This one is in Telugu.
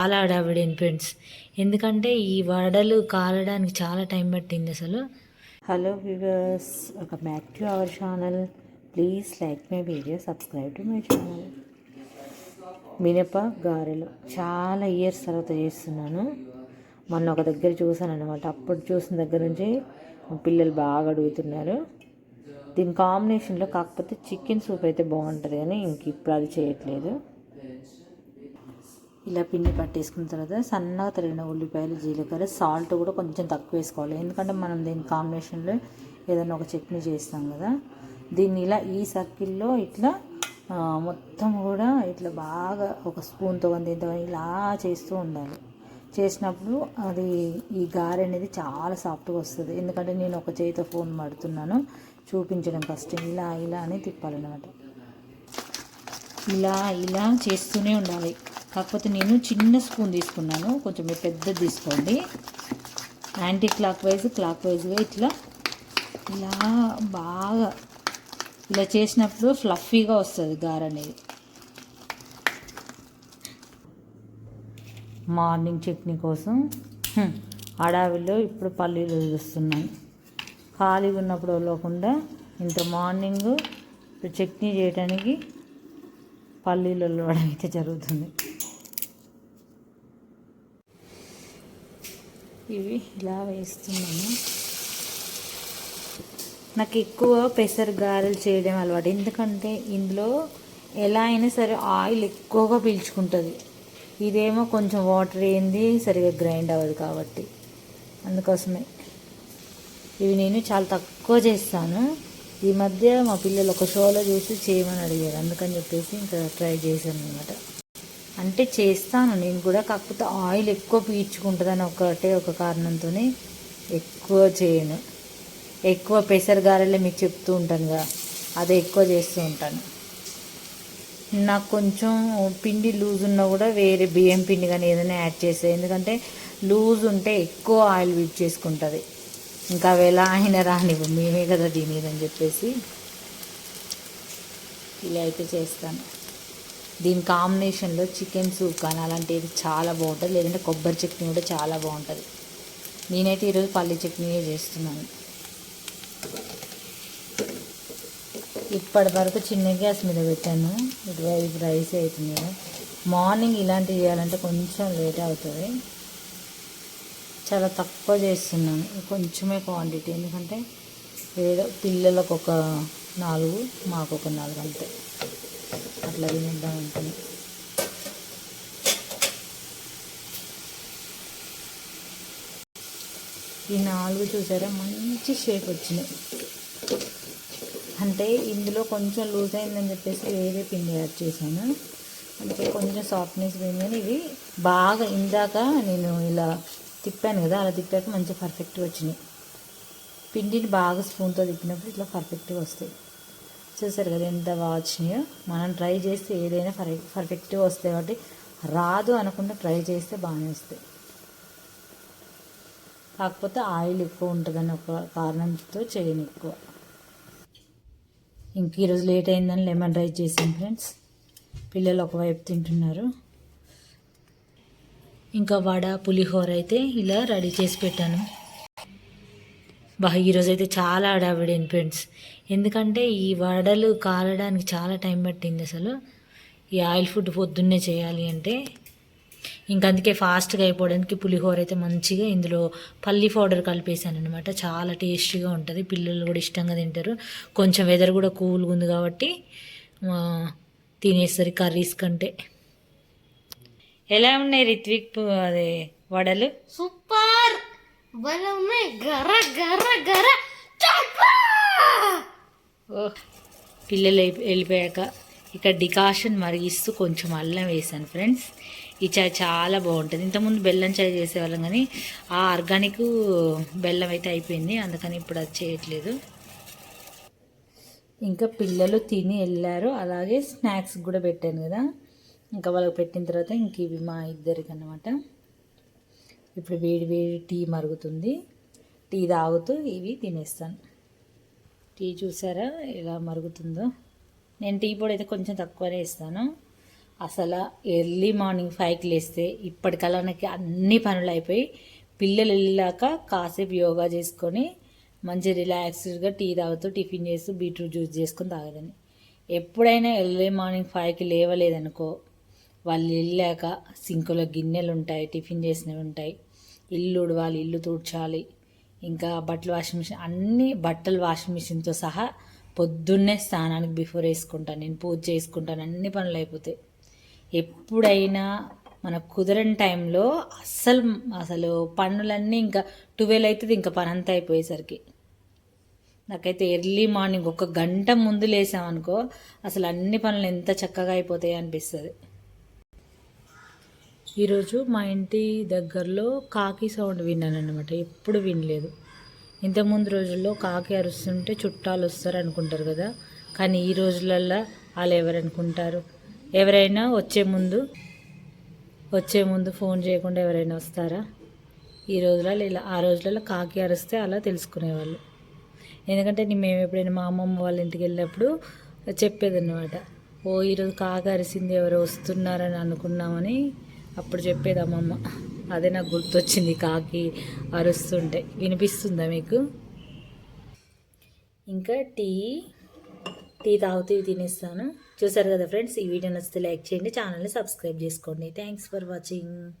చాలా హడావిడైంది ఫ్రెండ్స్ ఎందుకంటే ఈ వడలు కాలడానికి చాలా టైం పట్టింది అసలు. హలో వ్యూవర్స్ ఒక back to our channel please like my video subscribe to my channel మినప గారెలు చాలా ఇయర్స్ తర్వాత చేస్తున్నాను. మొన్న ఒక దగ్గర చూసాను అనమాట అప్పుడు చూసిన దగ్గర నుంచి పిల్లలు బాగా అడుగుతున్నారు. దీని కాంబినేషన్లో కాకపోతే చికెన్ సూప్ అయితే బాగుంటుంది కానీ ఇంక ఇప్పుడు అది చేయట్లేదు. ఇలా పిండి పట్టేసుకున్న తర్వాత సన్నగా తరిగిన ఉల్లిపాయలు జీలకర్ర సాల్ట్ కూడా కొంచెం తక్కువ వేసుకోవాలి. ఎందుకంటే మనం దీని కాంబినేషన్లో ఏదైనా ఒక చట్నీ చేస్తాం కదా. దీన్ని ఇలా ఈ సర్కిల్లో ఇట్లా మొత్తం కూడా ఇట్లా బాగా ఒక స్పూన్తో కానీ దీంతో కానీ ఇలా చేస్తూ ఉండాలి. చేసినప్పుడు అది ఈ గారె అనేది చాలా సాఫ్ట్గా వస్తుంది. ఎందుకంటే నేను ఒక చేతితో ఫోన్ పడుతున్నాను చూపించడం కష్టం ఇలా ఇలా అని తిప్పాలన్నమాట. ఇలా ఇలా చేస్తూనే ఉండాలి. కాకపోతే నేను చిన్న స్పూన్ తీసుకున్నాను. కొంచెం మీరు పెద్దది తీసుకోండి. యాంటీ క్లాక్ వైజ్ క్లాక్ వైజ్గా ఇట్లా ఇలా బాగా ఇలా చేసినప్పుడు ఫ్లఫీగా వస్తుంది గార అనేది. మార్నింగ్ చట్నీ కోసం అడావిలో అడవిలో ఇప్పుడు పల్లీలు వస్తున్నాయి ఖాళీగా ఉన్నప్పుడు లేకుండా ఇంత మార్నింగ్ ఇప్పుడు చట్నీ చేయడానికి పల్లీలలో అయితే జరుగుతుంది. ఇవి ఇలా వేస్తున్నాను. నాకు ఎక్కువ పెసర్ గారెలు చేయడం అలవాటు. ఎందుకంటే ఇందులో ఎలా అయినా సరే ఆయిల్ ఎక్కువగా పీల్చుకుంటుంది. ఇదేమో కొంచెం వాటర్ ఏంది సరిగా గ్రైండ్ అవ్వదు కాబట్టి. అందుకోసమే ఇవి నేను చాలా తక్కువ చేస్తాను. ఈ మధ్య మా పిల్లలు ఒక షోలో చూసి చేయమని అడిగారు. అందుకని చెప్పేసి ఇంకా ట్రై చేశాను అనమాట అంటే చేస్తాను నేను కూడా కాకపోతే ఆయిల్ ఎక్కువ పీల్చుకుంటుందని ఒకటే ఒక కారణంతోనే ఎక్కువ చేయను. ఎక్కువ పెసర గారెలే మీకు చెప్తూ ఉంటాను కదా అదే ఎక్కువ చేస్తూ ఉంటాను. నాకు కొంచెం పిండి లూజ్ ఉన్నా కూడా వేరే బియ్యం పిండి కానీ ఏదైనా యాడ్ చేస్తాయి ఎందుకంటే లూజ్ ఉంటే ఎక్కువ ఆయిల్ వీట్ చేసుకుంటుంది. ఇంకా అవి ఎలా అయినా రానివ్వు మేమే కదా తినేదని చెప్పేసి ఇలా అయితే చేస్తాను. దీని కాంబినేషన్లో చికెన్ సూప్ కానీ అలాంటివి చాలా బాగుంటుంది. లేదంటే కొబ్బరి చట్నీ కూడా చాలా బాగుంటుంది. నేనైతే ఈరోజు పల్లి చట్నీయే చేస్తున్నాను. ఇప్పటి వరకు చిన్న గ్యాస్ మీద పెట్టాను. ఇటువైపు రైస్ అవుతుంది మార్నింగ్ ఇలాంటివి చేయాలంటే కొంచెం లేట్ అవుతుంది. చాలా తక్కువ చేస్తున్నాను. కొంచెమే క్వాంటిటీ. ఎందుకంటే ఏదో పిల్లలకు ఒక నాలుగు మాకు ఒక నాలుగు అంతే. అట్లా తినేద్దాం అనుకుని ఈ నాలుగు చూసారా మంచి షేప్ వచ్చినాయి అంటే ఇందులో కొంచెం లూజ్ అయిందని చెప్పేసి వేరే పిండి యాడ్ చేశాను. అంటే కొంచెం సాఫ్ట్నెస్ పోయింది కానీ ఇవి బాగా ఇందాక నేను ఇలా తిప్పాను కదా అలా తిప్పాక మంచి పర్ఫెక్ట్గా వచ్చినాయి. పిండిని బాగా స్పూన్తో తిప్పినప్పుడు ఇట్లా పర్ఫెక్ట్గా వస్తాయి. చూసారు కదా ఎంత బాగా వచ్చినాయో మనం ట్రై చేస్తే ఏదైనా పర్ పర్ఫెక్ట్గా వస్తాయి కాబట్టి రాదు అనుకుంటే ట్రై చేస్తే బాగానే వస్తాయి. కాకపోతే ఆయిల్ ఎక్కువ ఉంటుందని ఒక కారణంతో చేయను ఎక్కువ. ఇంక ఈరోజు లేట్ అయిందని లెమన్ రైస్ చేసాం ఫ్రెండ్స్ పిల్లలు ఒకవైపు తింటున్నారు. ఇంకా వడ పులిహోర అయితే ఇలా రెడీ చేసి పెట్టాను. బా ఈరోజు అయితే చాలా హడావిడైంది ఫ్రెండ్స్ ఎందుకంటే ఈ వడలు కాలడానికి చాలా టైం పట్టింది అసలు. ఈ ఆయిల్ ఫుడ్ పొద్దున్నే చేయాలి అంటే. ఇంక అందుకే ఫాస్ట్గా అయిపోవడానికి పులిహోర అయితే మంచిగా ఇందులో పల్లి పౌడర్ కలిపేసాను అనమాట చాలా టేస్టీగా ఉంటుంది. పిల్లలు కూడా ఇష్టంగా తింటారు. కొంచెం వెదర్ కూడా కూల్గా ఉంది కాబట్టి తినేసరి తినేస్తారు కర్రీస్ కంటే. ఎలా ఉన్నాయి రిత్విక్ అదే వడలు? సూపర్! ఉన్నాయి. గర గర గర. పిల్లలు వెళ్ళిపోయాక ఇక్కడ డికాషన్ మరిగిస్తూ కొంచెం అల్లం వేసాను ఫ్రెండ్స్. ఈ చాయ్ చాలా బాగుంటుంది. ఇంతకుముందు బెల్లం చాయ్ చేసేవాళ్ళం కానీ ఆ ఆర్గానిక్ బెల్లం అయితే అయిపోయింది. అందుకని ఇప్పుడు అది చేయట్లేదు. ఇంకా పిల్లలు తిని వెళ్ళారు. అలాగే స్నాక్స్ కూడా పెట్టాను కదా. ఇంకా వాళ్ళకి పెట్టిన తర్వాత ఇంక ఇవి మా ఇద్దరికనమాట ఇప్పుడు వేడి వేడి టీ మరుగుతుంది. టీ తాగుతూ ఇవి తినేస్తాను. టీ చూసారా? ఎలా మరుగుతుందో. నేను టీ పొడి అయితే కొంచెం తక్కువనే ఇస్తాను. అసలు ఎర్లీ మార్నింగ్ ఫైవ్కి లేస్తే ఇప్పటికల్లా నాకు అన్ని పనులు అయిపోయి పిల్లలు వెళ్ళాక కాసేపు యోగా చేసుకొని మంచి రిలాక్స్డ్గా టీ తాగుతూ టిఫిన్ చేస్తూ బీట్రూట్ జ్యూస్ చేసుకొని తాగదని ఎప్పుడైనా ఎర్లీ మార్నింగ్ ఫైవ్కి లేవలేదనుకో వాళ్ళు వెళ్ళాక సింకులో గిన్నెలు ఉంటాయి టిఫిన్ చేసినవి ఉంటాయి. ఇల్లు ఉడవాలి ఇల్లు తుడ్చాలి. ఇంకా బట్టలు వాషింగ్ మిషన్ అన్ని బట్టలు వాషింగ్ మిషన్తో సహా పొద్దున్నే స్నానానికి బిఫోర్ వేసుకుంటాను నేను పూజ చేసుకుంటాను అన్ని పనులు అయిపోతాయి. ఎప్పుడైనా మనకు కుదరని టైంలో అస్సలు అసలు పనులన్నీ ఇంకా ట్వెల్వ్ అవుతుంది ఇంకా పని అంతా అయిపోయేసరికి. నాకైతే ఎర్లీ మార్నింగ్ ఒక గంట ముందు లేసామనుకో అసలు అన్ని పనులు ఎంత చక్కగా అయిపోతాయి అనిపిస్తుంది. ఈరోజు మా ఇంటి దగ్గరలో కాకి సౌండ్ విన్నాను అనమాట ఎప్పుడు వినలేదు. ఇంతకుముందు రోజుల్లో కాకి అరుస్తుంటే చుట్టాలు వస్తారు అనుకుంటారు కదా. కానీ ఈ రోజులల్లో వాళ్ళు ఎవరనుకుంటారు? ఎవరైనా వచ్చే ముందు వచ్చే ముందు ఫోన్ చేయకుండా ఎవరైనా వస్తారా? ఈ రోజులలో ఇలా ఆ రోజులలో కాకి అరిస్తే అలా తెలుసుకునేవాళ్ళు. ఎందుకంటే మేము ఎప్పుడైనా మా అమ్మమ్మ వాళ్ళ ఇంటికి వెళ్ళినప్పుడు చెప్పేదన్నమాట. ఓ ఈరోజు కాకి అరిసింది ఎవరో వస్తున్నారని అనుకున్నామని అప్పుడు చెప్పేది అమ్మమ్మ. అదే నాకు గుర్తొచ్చింది కాకి అరుస్తుంటే. వినిపిస్తుందా మీకు? ఇంకా టీ టీ తాగుతూ తినేస్తాను. చూసారు కదా ఫ్రెండ్స్ ఈ వీడియో నచ్చితే లైక్ చేయండి ఛానల్ని సబ్స్క్రైబ్ చేసుకోండి. Thanks for watching.